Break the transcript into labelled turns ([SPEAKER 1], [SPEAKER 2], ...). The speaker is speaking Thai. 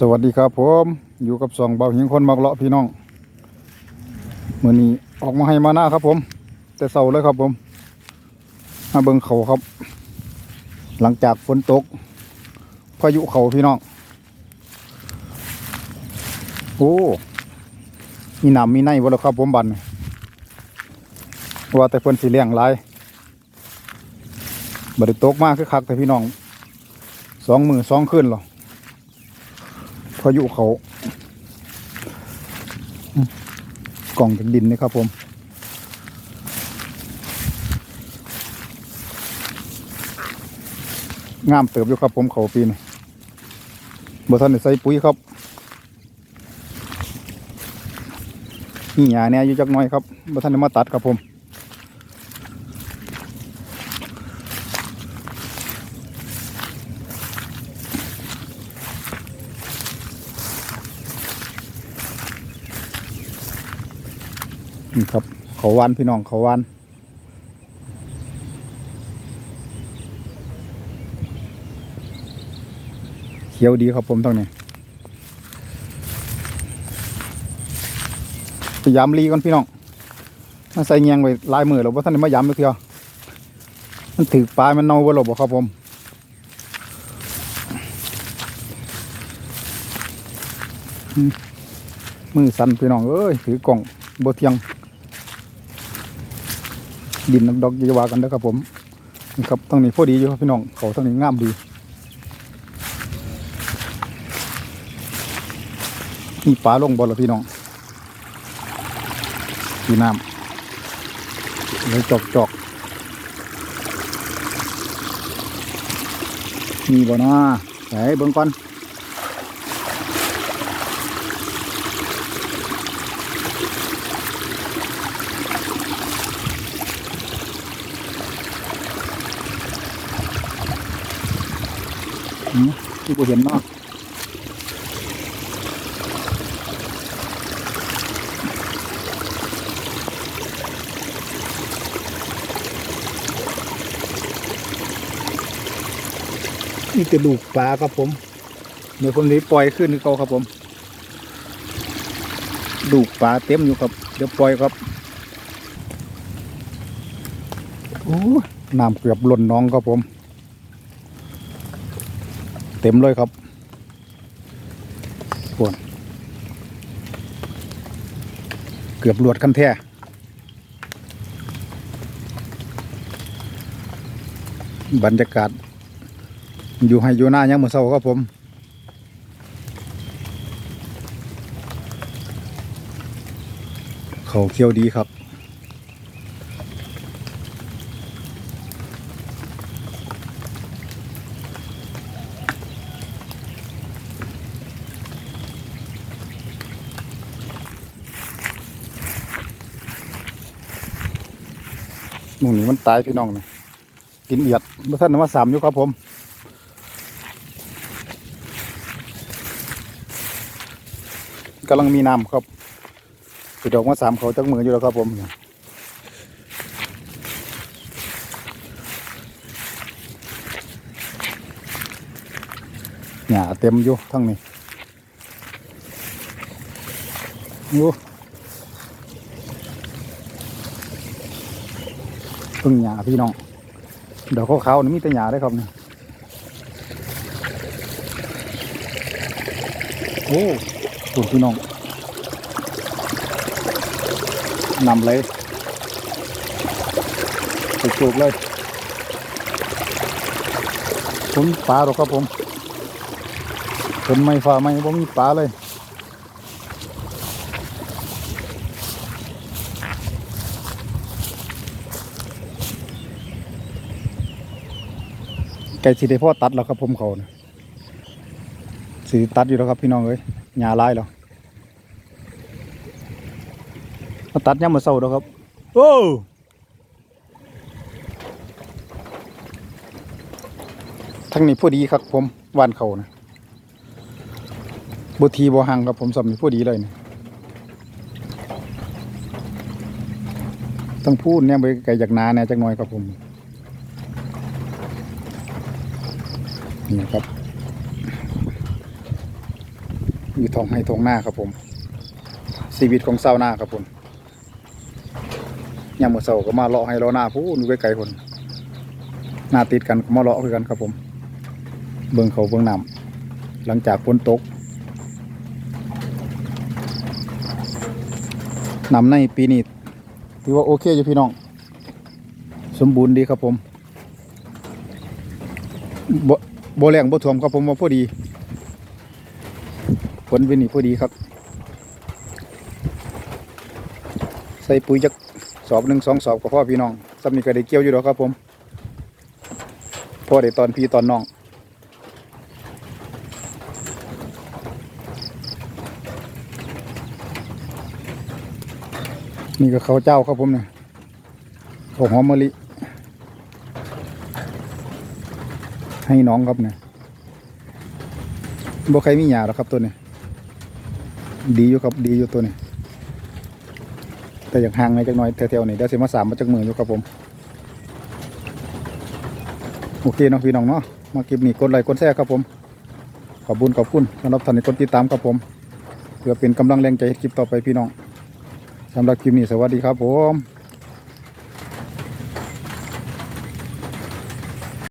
[SPEAKER 1] สวัสดีครับผมอยู่กับสองเบาหิงคนมักเลาะพี่น้องเมื่อนี้ออกมาให้มาหน้าครับผม แต่เสาเลยครับผมมาเบิ่งเขาครับ หลังจากฝนตกพายุเขาพี่น้องโอ้มีหน้ำมีในบ่แล้วครับผมบันนี่ว่าแต่เพิ่นสิเลี้ยงหลายบ่ได้ตกมากคือคักแต่พี่น้องสองมือสองคืนหรอ พายุเขากล่องจากดินนี่ครับผมงามเติบอยู่ครับผมเขาปีนี้บ่ทันได้ใส่ปุ๋ยครับนี่หญ้าเนี่ยอยู่จักน้อยครับบ่ทันได้มาตัดครับผม นี่ครับเขาวานพี่น้องเขาวานเขียวดีครับผมตรงนี้พยายามรีก่อนพี่น้องมาใส่เงียงไว้ลายมือเราเพราะท่านไมาย้ำเลยเทียวมันถือปลายมันเน่าบ่หรอบ่ครับผมมมือสั่นพี่น้องเอ้ยถือกล่องบ่เทียง ดินดอกยาวากันนะครับผมนี่ครับตรงนี้พอดีอยู่ครับพี่น้องเขาตรงนี้งามดีมีปลาลงบ่ละพี่น้องมีน้ำเลยจอกจอกมีบ่นะไหนเบิ่งก่อน ที่กูเห็นเนาะนี่กระดูกปลาครับผม เดี๋ยวผมนี้ปล่อยขึ้นคือเขาครับผม ดูกปลาเต็มอยู่ครับ เดี๋ยวปล่อยครับ โอ้ยน้ำเกือบล้นน้องครับผมเต็มเลยครับปวนเกือบหลวดคันแท้บรรยากาศ อยู่ให้อยู่หน้ายังมือเศร้าครับผมเขาเคี้ยวดีครับ หมูนี่มันตายพี่น้องนี่กินเอียดเมื่อท่านนมาสามอยู่ครับผมกำลังมีน้ำครับสิดอกมาสามเขาจักมืออยู่แล้วครับผมหญ้าเต็มอยู่ทั้งนี้อยู่ พึ่งหญ้าพี่น้องดอกขาวๆนี่มีแต่หญ้าได้ครับนี่โอ้ถูพี่น้องนำเลยจุกๆเลยผมปลาหรอกครับผมผมไม่ฟ้าไม่ผมมีปลาเลย ก่สีได้พ่อตัดแล้วครับผมเขานะสีตัดอยู่แล้วครับพี่น้องเอ้ยหญ้าลายแล้วมาตัดย่ำมาเศร้าแล้วครับ โอ้ทั้งนี้พอดีครับผมวานเขานะบุทีบ่หังครับผมสำนี้พอดีเลยนะต้องพูดเนี่ยไปไก่จากนาเนี่ยจากหน้อยครับผม นี่ครับอยู่ท้องให้ท้องหน้าครับผมชีวิตของชาวนาครับผมยามมื้อเช้าก็มาเลาะให้เลาะหน้าพูนอยู่ไกลๆคนหน้าติดกันก็มาเลาะคือกันครับผม เบิ่งเขาเบิ่งน้ำหลังจากฝนตกน้ำในปีนี้ถือว่าโอเคอยู่พี่น้อง สมบูรณ์ดีครับผม บ่บ่แรงบ่ท่วมครับผมว่าพอดีฝนเป็นนี่พอดีครับ ใส่ปุ๋ยจักสอบหนึ่งสองสอบก็พอพี่น้องสำนีก็ได้เกี่ยวอยู่ดอกครับผมพ่อได้ตอนพี่ตอนน้องนี่ก็เขาเจ้าครับผมเนี่ยข้าวหอมมะลิ ให้น้องครับเนี่ยบ่ใครมีหยาหรอกครับตัวนี้ ดีอยู่ครับดีอยู่ตัวนี้ แต่อยากห่างในอยจักหน่อยแถวๆนี้เดี๋ยวสิมาสามมาจากมืออยู่ครับผม โอเคเนาะพี่น้องเนาะมาคลิปนี้กดไลค์กดแชร์ครับผม ขอบคุญขอบคุณสำหรับท่านที่กดติดตามครับผม เพื่อเป็นกำลังแรงใจให้คลิปต่อไปพี่น้องสำหรับคลิปนี้สวัสดีครับผม